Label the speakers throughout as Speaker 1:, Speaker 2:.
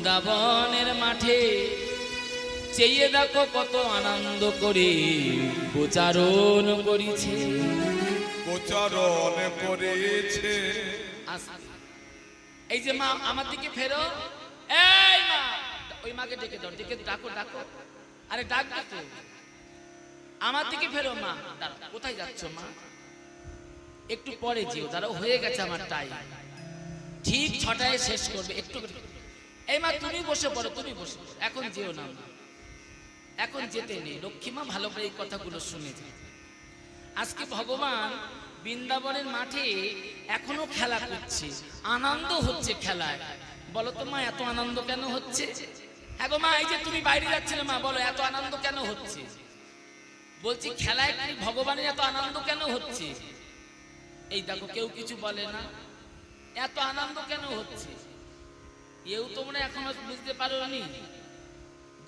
Speaker 1: বৃন্দাবনের মাঠে। চেয়ে দেখো কত আনন্দ করে প্রচারণ করিছে।
Speaker 2: প্রচারণ করেছে।
Speaker 1: এই যে মা আমার দিকে ফেরো। এই মা ওই মাকে ডেকে দাও ডেকে ডাকো ডাকো। আরে ডাক ডাকো। আমার দিকে ফেরো মা। কোথায় যাচ্ছ মা? একটু পরে যেও দাঁড়াও হয়ে গেছে আমার টাইম ঠিক ছটায় শেষ করবে একটু এই মা তুমি বসে পড়ো তুমি বসে এখন যেও না। এখন যেতে নেই। লক্ষ্মীমা ভালো করে এই কথাগুলো শুনে যায় আজকে ভগবান বৃন্দাবনের মাঠে এখনও খেলা করছে। আনন্দ হচ্ছে খেলায়। বলো তো মা এত আনন্দ কেন হচ্ছে? হ্যাঁ গো মা এই যে তুমি বাইরে যাচ্ছিলে মা বলো এত আনন্দ কেন হচ্ছে? বলছি খেলায় কি ভগবানের এত আনন্দ কেন হচ্ছে? এই দেখো কেউ কিছু বলে না। এত আনন্দ কেন হচ্ছে? এও তোমরা এখনও বুঝতে পারোনি।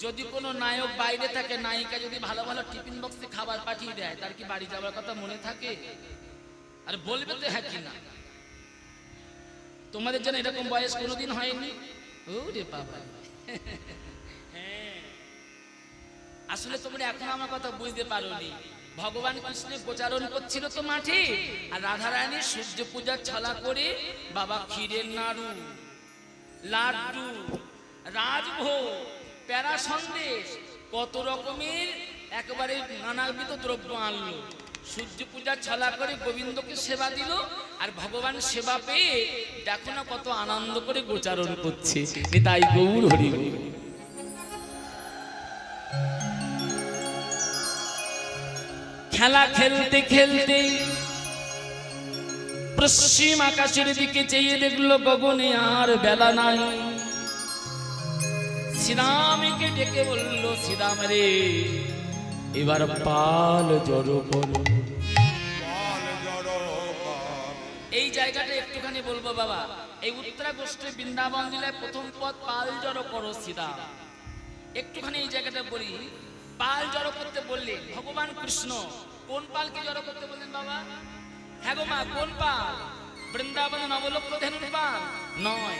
Speaker 1: যদি কোনো নায়ক বাইরে থাকে, নায়িকা যদি ভালো ভালো টিফিন বক্সে খাবার পাঠিয়ে দেয়, তার কি বাড়ি যাওয়ার কথা মনে থাকে? আর বলবে তো হ্যাঁ কি না? তোমাদের জন্য এরকম বয়স কোনোদিন হয়নি? ও রে বাবা। হ্যাঁ। আসলে তোমরা এখন আমার কথা বুঝতে পারোনি। ভগবান কৃষ্ণ প্রচারণ করছিল তো মাঠে, আর রাধারানী সূর্য পূজার ছলা করে বাবা ক্ষীরের নাড়ু। লাড্ডু, রাজভোগ, প্যারা সন্দেশ, কত রকমের একেবারে নানাবিধ দ্রব্য আনলো সূর্য পূজার ছলা করে গোবিন্দকে সেবা দিল আর ভগবান সেবা পেয়ে দেখো না কত আনন্দ করে গোচারণ করছে তাই গৌর হরি। খেলা খেলতে খেলতে পশ্চিম আকাশের দিকে চেয়ে দেখল গগনে আর বেলা নাই। শ্রীরামকে ডেকে বলল, শ্রীরাম রে, এবার পাল জড়ো করো। এই জায়গাটা একটুখানি বলব বাবা, এই উত্তরা গোষ্ঠী বৃন্দাবন জেলায় প্রথম পদ পাল জড়ো করো শ্রীরাম। একটুখানি এই জায়গাটা বলি, পাল জড়ো করতে বললে ভগবান কৃষ্ণ কোন পালকে জড়ো করতে বললেন বাবা? হ্যাঁ গো মা, কোন পাল? বৃন্দাবনে নবলক্ষ ধেনুর পাল? নয়।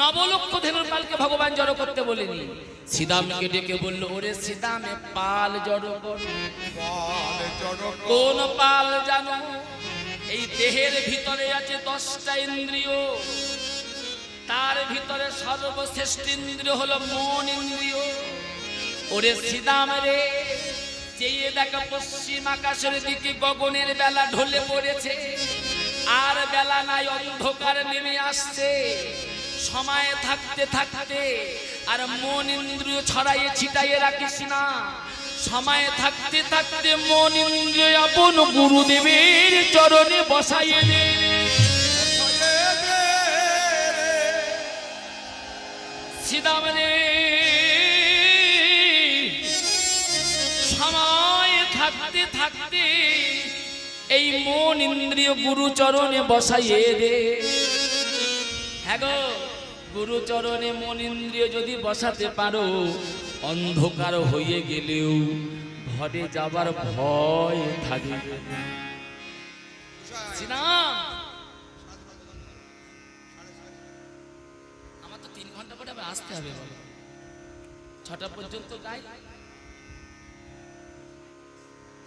Speaker 1: নবলক্ষ ধেনুর পালকে ভগবান জড়ো করতে বলেনি। সীতামকে ডেকে বলল, ওরে জড়ো
Speaker 2: পাল জড়
Speaker 1: কোন পাল জানো? এই দেহের ভিতরে আছে দশটা ইন্দ্রিয়। তার ভিতরে সর্বশ্রেষ্ঠ ইন্দ্রিয় হলো মন ইন্দ্রিয়। ওরে সিদাম রে চেয়ে দেখা পশ্চিম আকাশের দিকে গগনের বেলা ঢলে পড়েছে, আর বেলা নাই, অন্ধকার নেমে আসছে। সময় থাকতে থাকতে, আর মন ইন্দ্রিয় ছড়াইয়ে ছিটাইয়ে রাখিস না। সময় থাকতে থাকতে মন ইন্দ্রিয় আপন গুরুদেবের চরণে বসাইয়ে দে। সিদাম থাকতে এই মন ইন্দ্রিয় গুরু চরণে বসাইয়ে দে। হ্যাঁ গুরু চরণে মন ইন্দ্রিয় যদি বসাতে পারো, অন্ধকার হয়ে গেলেও ঘরে যাবার ভয় শ্রীরাম! আমার তো তিন ঘণ্টা পরে আবার আসতে হবে ছটা পর্যন্ত গাই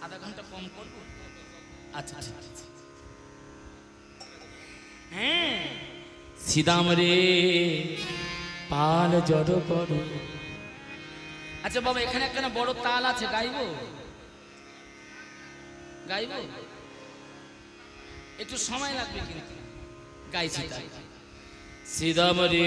Speaker 1: আধা ঘণ্টা কম করব? আচ্ছা ঠিক হ্যাঁ। সিদাম রে পাল জড় করো আচ্ছা বাবা এখানে একটা বড় তাল আছে গাইবো? গাইবো? একটু সময় লাগবে কিন্তু। গাইছি তাই সিদাম রে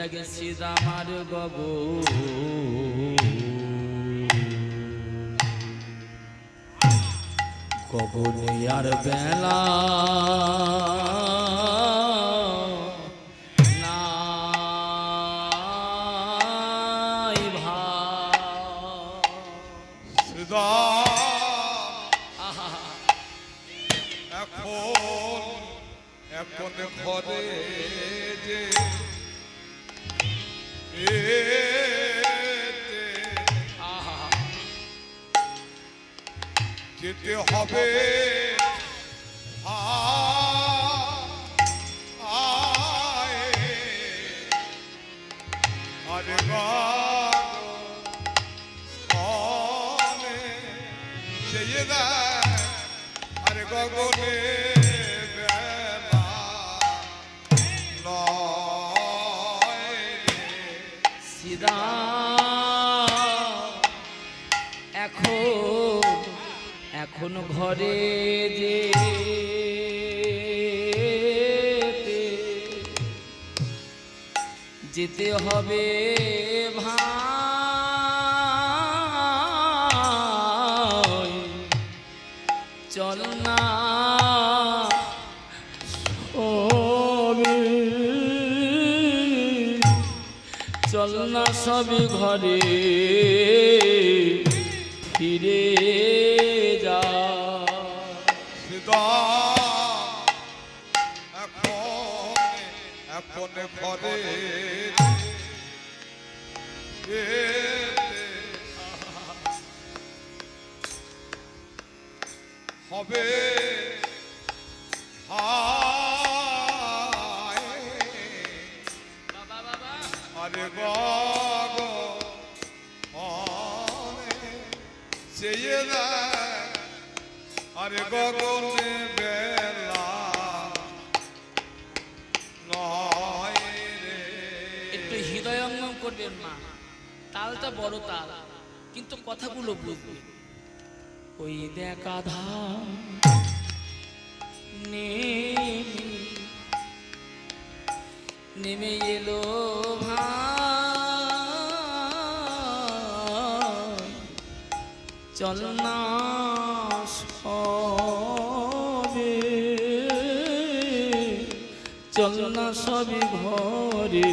Speaker 1: চলিয়া গেছি আমার গব গগনে আর বেলা
Speaker 2: এখন এখন ঘরে যে যেতে হবে।
Speaker 1: হবে ভাই। চল না। চল না সবই ঘরে ফিরে যা।
Speaker 2: এখন ঘরে হবে আরে গগ চেয়ে দেয় আরে গগনে বেলা নয় রে।
Speaker 1: একটু হৃদয়ঙ্গম করবেন মা। তালটা বড় তাল, কিন্তু কথাগুলো বুঝবে। ওই দেখা ধা নেমে এলো চল না সবে, চল না সবই ঘরে।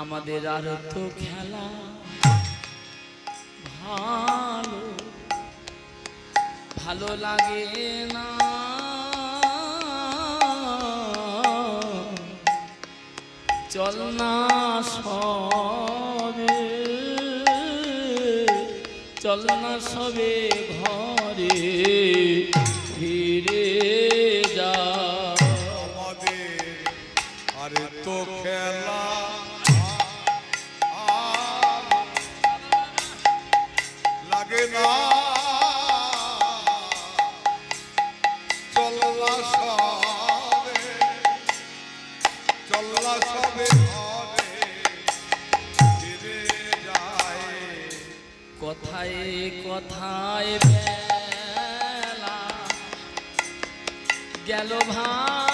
Speaker 1: আমাদের আর তো খেলা ভালো ভালো লাগে না। চল না সবে, চল না সবে ঘরে। ফিরে যা।
Speaker 2: আমাদের আরে তো খেলা। আর লাগে না। চল্লা সবে চল্লা সবে ঘরে ফিরে যায়।
Speaker 1: কথায় কথায় গেল ভাই।